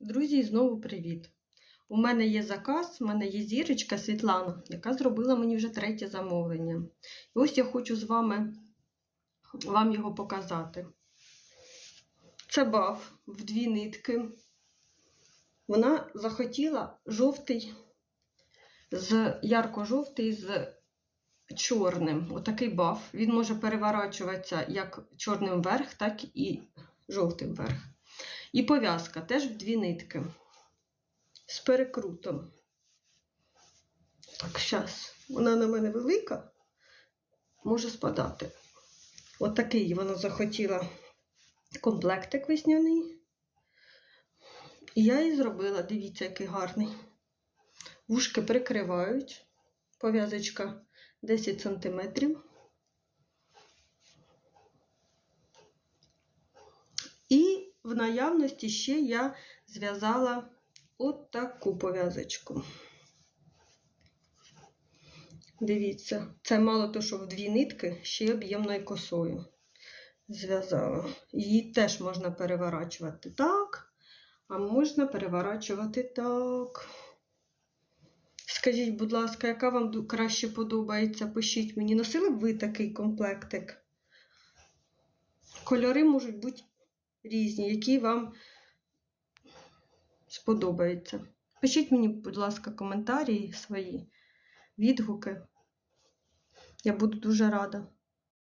Друзі, знову привіт! У мене є заказ, у мене є зірочка Світлана, яка зробила мені вже третє замовлення. І ось я хочу з вами вам його показати. Це баф в дві нитки. Вона захотіла жовтий, з ярко-жовтий з чорним. Отакий баф. Він може переворачуватися як чорним вверх, так і жовтим вверх. І пов'язка теж в дві нитки. З перекрутом. Так, зараз. Вона на мене велика, може спадати. От вона захотіла комплектик весняний. І я її зробила, дивіться, який гарний. Вушки прикривають. Пов'язочка 10 см. І наявності ще я зв'язала от таку пов'язочку. Дивіться, це мало то, що в дві нитки, ще об'ємною косою зв'язала. Її теж можна переворачувати так, а можна переворачувати так. Скажіть, будь ласка, яка вам краще подобається? Пишіть мені, носили б ви такий комплектик? Кольори можуть бути різні, які вам сподобаються. Пишіть мені, будь ласка, коментарі свої, відгуки. Я буду дуже рада.